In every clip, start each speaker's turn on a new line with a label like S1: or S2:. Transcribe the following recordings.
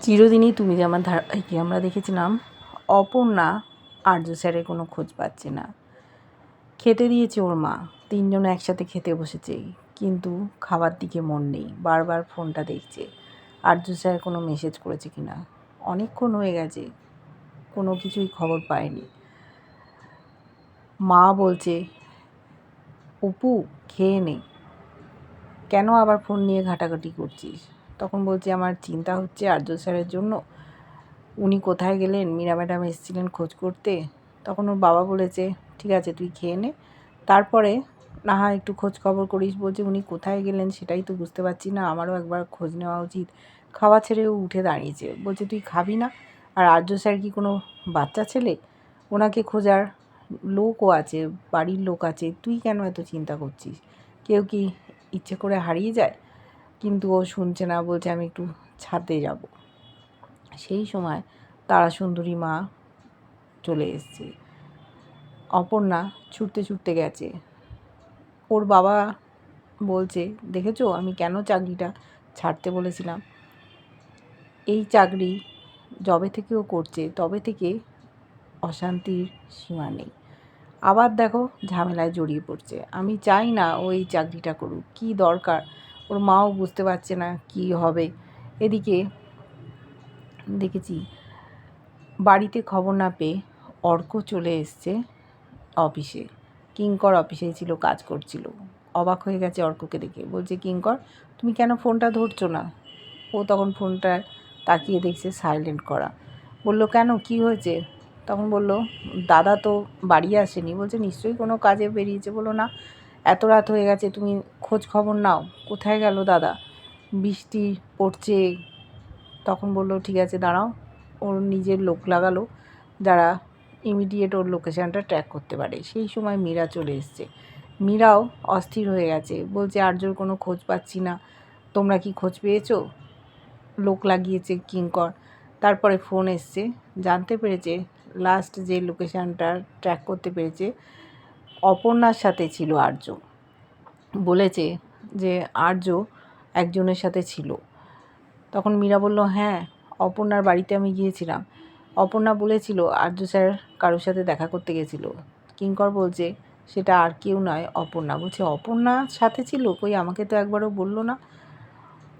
S1: চিরদিনই তুমি যে আমার ধারাবাহিকে আমরা দেখেছিলাম, অপর্ণা আর্য স্যারের কোনো খোঁজ পাচ্ছে না। খেতে দিয়েছে ওর মা। তিনজন একসাথে খেতে বসেছে। কিন্তু খাবার দিকে মন নেই। বারবার ফোনটা দেখছে। আর্য স্যার কোনো মেসেজ করেছে কি না অনেকক্ষণ হয়ে গেছে। কোনো কিছুই খবর পায়নি। মা বলছে, অপু, খেয়ে নে। কেন আবার ফোন নিয়ে ঘাটাঘাটি করছিস? তখন বলছে, আমার চিন্তা হচ্ছে আর্য স্যারের জন্য। উনি কোথায় গেলেন? মীরা ম্যাডাম এসেছিলেন খোঁজ করতে। তখন ওর বাবা বলেছে, ঠিক আছে, তুই খেয়ে নে। তারপরে, না হয় একটু খোঁজ খবর করিস। বলছে, উনি কোথায় গেলেন সেটাই তো বুঝতে পারছি না। আমারও একবার খোঁজ নেওয়া উচিত। খাওয়া ছেড়েও উঠে দাঁড়িয়েছে। বলছে, তুই খাবি না? আর আর্য স্যার কি কোনো বাচ্চা ছেলে? ওনাকে খোঁজার লোকও আছে, বাড়ির লোক আছে। তুই কেন এত চিন্তা করছিস? কেউ কি ইচ্ছে করে হারিয়ে যায়? কিন্তু ও শুনছে না, বলছে আমি একটু ছাদে যাব। সেই সময় তারা সুন্দরী মা চলে এসছে। অপর্ণা ছুটতে ছুটতে গেছে। ওর বাবা বলছে, দেখেছ, আমি কেন চাকরিটা ছাড়তে বলেছিলাম? এই চাকরি যবে থেকে ও করছে, তবে থেকে অশান্তির সীমা নেই। আবার দেখো ঝামেলায় জড়িয়ে পড়ছে। আমি চাই না ও এই চাকরিটা করুক। কী দরকার? ওর মাও বুঝতে পারছে না কি হবে। এদিকে দেখেছি, বাড়িতে খবর না পেয়ে অর্ক চলে এসছে অফিসে। কিঙ্কর অফিসেই ছিল, কাজ করছিল। অবাক হয়ে গেছে অর্ককে দেখে। বলছে, কিঙ্কর, তুমি কেন ফোনটা ধরছো না? ও তখন ফোনটা তাকিয়ে দেখছে সাইলেন্ট করা। বলল, কেন? কি হয়েছে? তখন বলল, দাদা তো বাড়ি আসেনি। বলছে, নিশ্চয়ই কোনো কাজে বেরিয়েছে। বলো না এত রাত হয়ে গেছে, তুমি খোঁজ খবর নাও। কোথায় গেল দাদা? বৃষ্টি পড়ছে। তখন বলল, ঠিক আছে, দাঁড়াও। ওর নিজের লোক লাগালো, যারা ইমিডিয়েট ওর লোকেশানটা ট্র্যাক করতে পারে। সেই সময় মীরা চলে এসছে। মীরাও অস্থির হয়ে গেছে। বলছে আর্যর কোনো খোঁজ পাচ্ছি না। তোমরা কি খোঁজ পেয়েছ? লোক লাগিয়েছে কিঙ্কর। তারপরে ফোন এসছে। জানতে পেরেছে লাস্ট যে লোকেশানটা ট্র্যাক করতে পেরেছে অপর্ণার সাথে ছিল আর্য। বলেছে যে আর্য একজনের সাথে ছিল। তখন মীরা বলল হ্যাঁ অপর্ণার বাড়িতে আমি গিয়েছিলাম। অপর্ণা বলেছিল আর্য স্যার কারোর সাথে দেখা করতে গেছিল। কিঙ্কর বলছে, সেটা আর কেউ নয়, অপর্ণা। বলছে অপর্ণার সাথে ছিল? কই, আমাকে তো একবারও বলল না।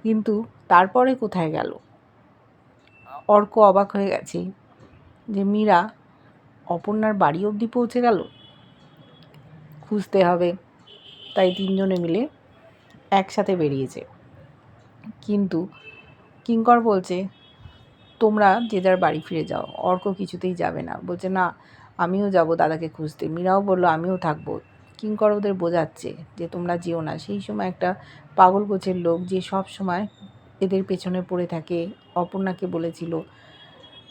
S1: কিন্তু তারপরে কোথায় গেল? অর্ক অবাক হয়ে গেছে যে মীরা অপর্ণার বাড়ি অবধি পৌঁছে গেল? খুঁজতে হবে। তাই তিনজনে মিলে একসাথে বেরিয়েছে। কিন্তু কিঙ্কর বলছে, তোমরা যে যার বাড়ি ফিরে যাও, অর্ক কিছুতেই যাবে না। বলছে, না, আমিও যাব দাদাকে খুঁজতে। মীরাও বলল, আমিও থাকব। কিঙ্কর ওদের বোঝাচ্ছে যে, তোমরা যেও না। সেই সময় একটা পাগল গোছের লোক যে সব সময় এদের পেছনে পড়ে থাকে, অপর্ণাকে বলেছিল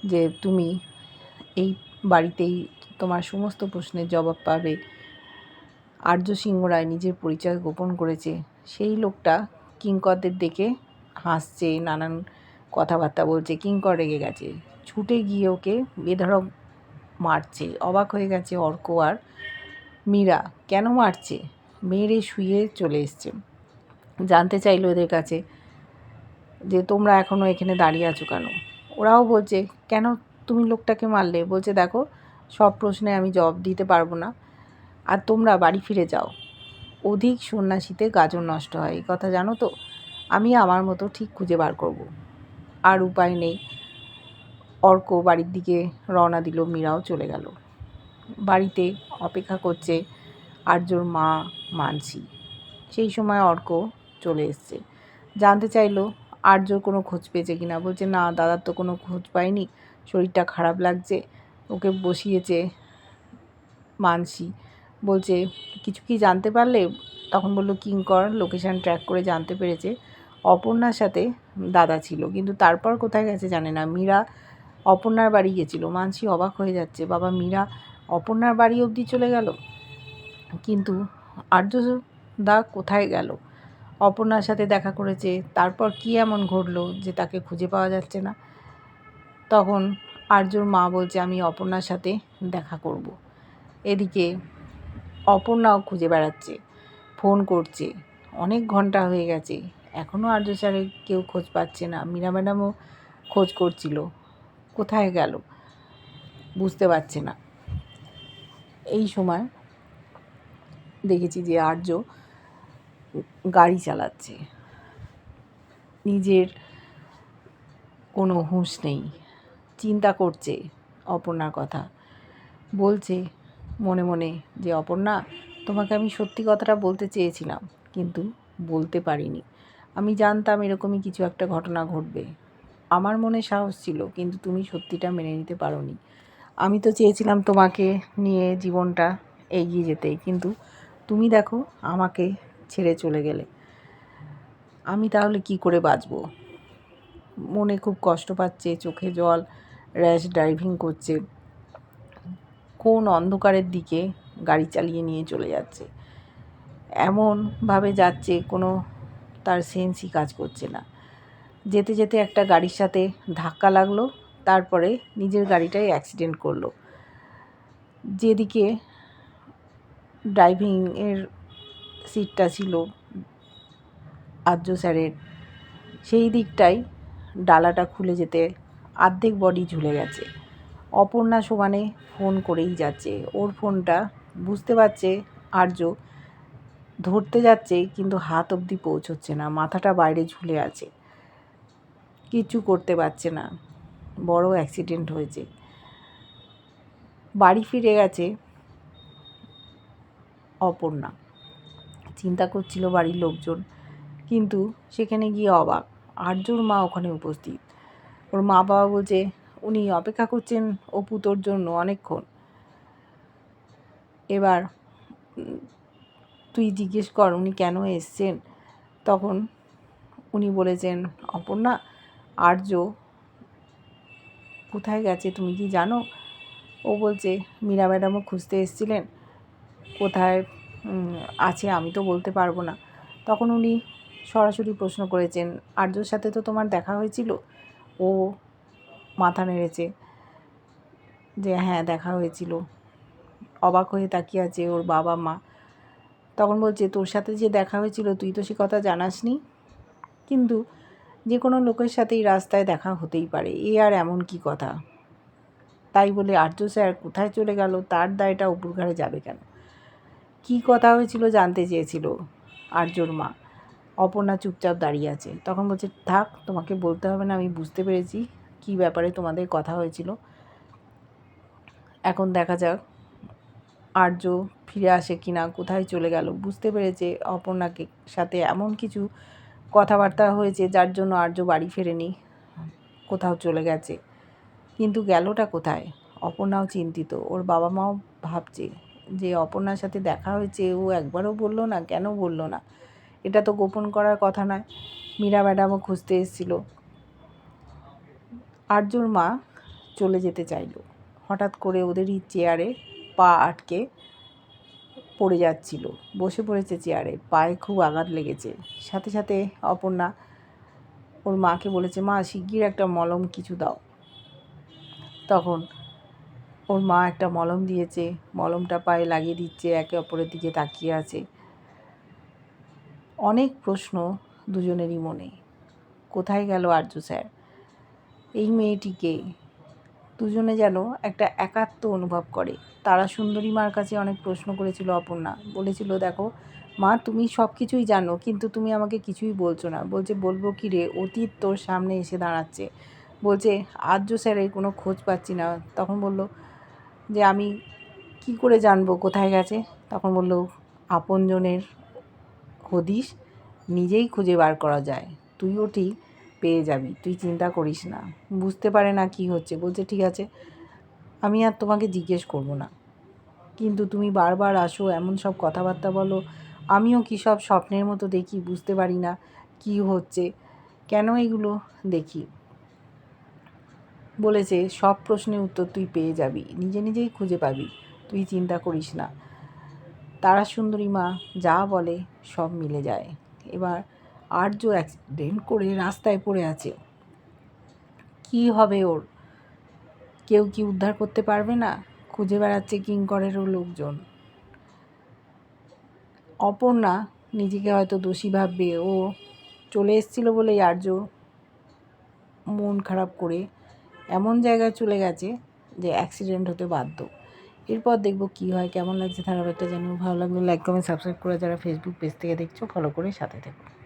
S1: যে, তুমি এই বাড়িতেই তোমার সমস্ত প্রশ্নের জবাব পাবে। আর্য সিংহ রায় নিজের পরিচয় গোপন করেছে। সেই লোকটা কিঙ্করদের দেখে হাসছে, নানান কথাবার্তা বলছে, কিঙ্কর রেগে গেছে। ছুটে গিয়ে ওকে বেধড়ক মারছে। অবাক হয়ে গেছে অর্ক আর মীরা। কেন মারছে? মেরে শুয়ে চলে এসছে। জানতে চাইলো ওদের কাছে যে, তোমরা এখনও এখানে দাঁড়িয়ে আছো কেন? ওরাও বলছে, কেন তুমি লোকটাকে মারলে? বলছে, দেখো, সব প্রশ্নে আমি জবাব দিতে পারব না। আর তোমরা বাড়ি ফিরে যাও। অধিক সন্ন্যাসীতে গাজর নষ্ট হয়, এই কথা জানো তো? আমি আমার মতো ঠিক খুঁজে বার করব। আর উপায় নেই। অর্ক বাড়ির দিকে রওনা দিল, মীরাও চলে গেল। বাড়িতে অপেক্ষা করছে আর্যর মা মানসি। সেই সময় অর্ক চলে এসছে। জানতে চাইলো আর্যর কোনো খোঁজ পেয়েছে কি না বলছে, না, দাদার তো কোনো খোঁজ পায়নি শরীরটা খারাপ লাগছে। ওকে বসিয়েছে মানসি। বলছে, কিছু কি জানতে পারলে? তখন বলল কিঙ্কর লোকেশান ট্র্যাক করে জানতে পেরেছে। অপর্ণার সাথে দাদা ছিল, কিন্তু তারপর কোথায় গেছে জানে না। মীরা অপর্ণার বাড়ি গেছিল। মানসি অবাক হয়ে যাচ্ছে, বাবা, মীরা অপর্ণার বাড়ি অবধি চলে গেল? কিন্তু আর্য দা কোথায় গেল? অপর্ণার সাথে দেখা করেছে, তারপর কি এমন ঘটলো যে তাকে খুঁজে পাওয়া যাচ্ছে না? তখন আর্যর মা বলছে, আমি অপর্ণার সাথে দেখা করব। এদিকে অপর্ণাও খুঁজে বেড়াচ্ছে। ফোন করছে। অনেক ঘণ্টা হয়ে গেছে। এখনও আর্য স্যারের কেউ খোঁজ পাচ্ছে না। মীরা ম্যাডামও খোঁজ করছিল। কোথায় গেল? বুঝতে পারছে না। এই সময় দেখেছি যে আর্য গাড়ি চালাচ্ছে। নিজের কোনো হুঁশ নেই। চিন্তা করছে অপর্ণার কথা। বলছে মনে মনে যে, অপর্ণা, তোমাকে আমি সত্যি কথাটা বলতে চেয়েছিলাম, কিন্তু বলতে পারিনি। আমি জানতাম এরকমই কিছু একটা ঘটনা ঘটবে। আমার মনে সাহস ছিল, কিন্তু তুমি সত্যিটা মেনে নিতে পারোনি। আমি তো চেয়েছিলাম তোমাকে নিয়ে জীবনটা এগিয়ে যেতে, কিন্তু তুমি দেখো, আমাকে ছেড়ে চলে গেলে। আমি তাহলে কি করে বাঁচব? মনে খুব কষ্ট পাচ্ছে, চোখে জল, র্যাশ ড্রাইভিং করছে। কোন অন্ধকারের দিকে গাড়ি চালিয়ে নিয়ে চলে যাচ্ছে। এমনভাবে যাচ্ছে কোনো তার সেন্সই কাজ করছে না। যেতে যেতে একটা গাড়ির সাথে ধাক্কা লাগল, তারপরে নিজের গাড়িটাই অ্যাক্সিডেন্ট করল। যেদিকে ড্রাইভিংয়ের সিটটা ছিল আর্য স্যারের, সেই দিকটাই ডালাটা খুলে যেতে আর্ধেক বডি ঝুলে গেছে। অপর্ণা সমানে ফোন করেই যাচ্ছে। ওর ফোনটা বুঝতে পারছে আর্য। ধরতে যাচ্ছে, কিন্তু হাত অবধি পৌঁছচ্ছে না। মাথাটা বাইরে ঝুলে আছে। কিছু করতে পারছে না। বড় অ্যাক্সিডেন্ট হয়েছে। বাড়ি ফিরে গেছে অপর্ণা। চিন্তা করছিল বাড়ির লোকজন, কিন্তু সেখানে গিয়ে অবাক। আর্যর মা ওখানে উপস্থিত। ওর মা বাবা বলছে উনি অপেক্ষা করছেন অপু তোর জন্য অনেকক্ষণ। এবার, তুই জিজ্ঞেস কর উনি কেন এসছেন? তখন উনি বলেছেন, অপর্ণা, আর্য কোথায় গেছে তুমি কি জানো? ও বলছে, মীরা ম্যাডামও খুঁজতে এসেছিলেন। কোথায় আছে আমি তো বলতে পারব না। তখন উনি সরাসরি প্রশ্ন করেছেন, আর্যর সাথে তো তোমার দেখা হয়েছিল? ও মাথা নেড়েছে যে হ্যাঁ দেখা হয়েছিল। অবাক হয়ে তাকিয়ে আছে ওর বাবা মা। তখন বলছে, তোর সাথে যে দেখা হয়েছিল, তুই তো সে কথা জানাসনি। কিন্তু যে কোনো লোকের সাথেই রাস্তায় দেখা হতেই পারে। এ আর এমন কি কথা? তাই বলে আর্য স্যার কোথায় চলে গেল? তার দায়টা উপর ঘাড়ে যাবে কেন? কি কথা হয়েছিল জানতে চেয়েছিল আর্যর মা। অপর্ণা চুপচাপ দাঁড়িয়ে আছে। তখন বলছে, থাক, তোমাকে বলতে হবে না, আমি বুঝতে পেরেছি। কি ব্যাপারে তোমাদের কথা হয়েছিল। এখন দেখা যাক, আর্য ফিরে আসে কি না কোথায় চলে গেল। বুঝতে পেরেছে অপর্ণাকে সাথে এমন কিছু কথাবার্তা হয়েছে যার জন্য আর্য বাড়ি ফেরেনি, কোথাও চলে গেছে। কিন্তু গেলটা কোথায়? অপর্ণাও চিন্তিত। ওর বাবা মাও ভাবছে যে অপর্ণার সাথে দেখা হয়েছে, ও একবারও বলল না, কেন বলল না? এটা তো গোপন করার কথা নয়। মীরা ম্যাডামও খুঁজতে এসেছিল। আর্যর মা চলে যেতে চাইল। হঠাৎ করে ওদেরই চেয়ারে পা আটকে পড়ে যাচ্ছিল। বসে পড়েছে চেয়ারে, পায়ে খুব আঘাত লেগেছে। সাথে সাথে অপর্ণা ওর মাকে বলেছে, মা, শিগগির একটা মলম কিছু দাও। তখন ওর মা একটা মলম দিয়েছে। মলমটা পায়ে লাগিয়ে দিচ্ছে, একে অপরের দিকে তাকিয়ে আছে। অনেক প্রশ্ন দুজনেরই মনে। কোথায় গেল আর্য স্যার? এই মেয়েটিকে দুজনে যেন একটা একাত্ম অনুভব করে। তারা সুন্দরী মার কাছে অনেক প্রশ্ন করেছিল অপর্ণা। বলেছিল, দেখো, মা, তুমি সব কিছুই জানো, কিন্তু তুমি আমাকে কিছুই বলছো না। বলছে, বলব কি রে, অতীত তোর সামনে এসে দাঁড়াচ্ছে। বলছে আর্য স্যারের কোনো খোঁজ পাচ্ছি না। তখন বলল যে, আমি কি করে জানব, কোথায় গেছে? তখন বলল, আপনজনের হদিস নিজেই খুঁজে বার করা যায়। তুইও ঠিক পেয়ে যাবি, তুই চিন্তা করিস না। বুঝতে পারে না কি হচ্ছে, বলছে, ঠিক আছে, আমি আর তোমাকে জিজ্ঞেস করব না। কিন্তু তুমি বারবার আসো, এমন সব কথাবার্তা বলো। আমিও কী সব স্বপ্নের মতো দেখি, বুঝতে পারি না কি হচ্ছে। কেন এগুলো দেখি? বলেছে, সব প্রশ্নের উত্তর তুই পেয়ে যাবি, নিজে নিজেই খুঁজে পাবি। তুই চিন্তা করিস না। তারা সুন্দরী মা যা বলে সব মিলে যায়। এবার আর্য অ্যাক্সিডেন্ট করে রাস্তায় পড়ে আছে। কি হবে ওর? কেউ কি উদ্ধার করতে পারবে না? খুঁজে বেড়াচ্ছে কিঙ্করেরও লোকজন। অপর্ণা নিজেকে হয়তো দোষী ভাববে। ও চলে এসেছিল বলেই আর্য মন খারাপ করে এমন জায়গায় চলে গেছে যে অ্যাক্সিডেন্ট হতে বাধ্য। এরপর দেখব কী হয়, কেমন লাগছে ধারাবাহিকটা জানিও। ভালো লাগলে লাইক কমেন্ট সাবস্ক্রাইব করে যারা ফেসবুক পেজ থেকে দেখছ ফলো করে সাথে থেকো।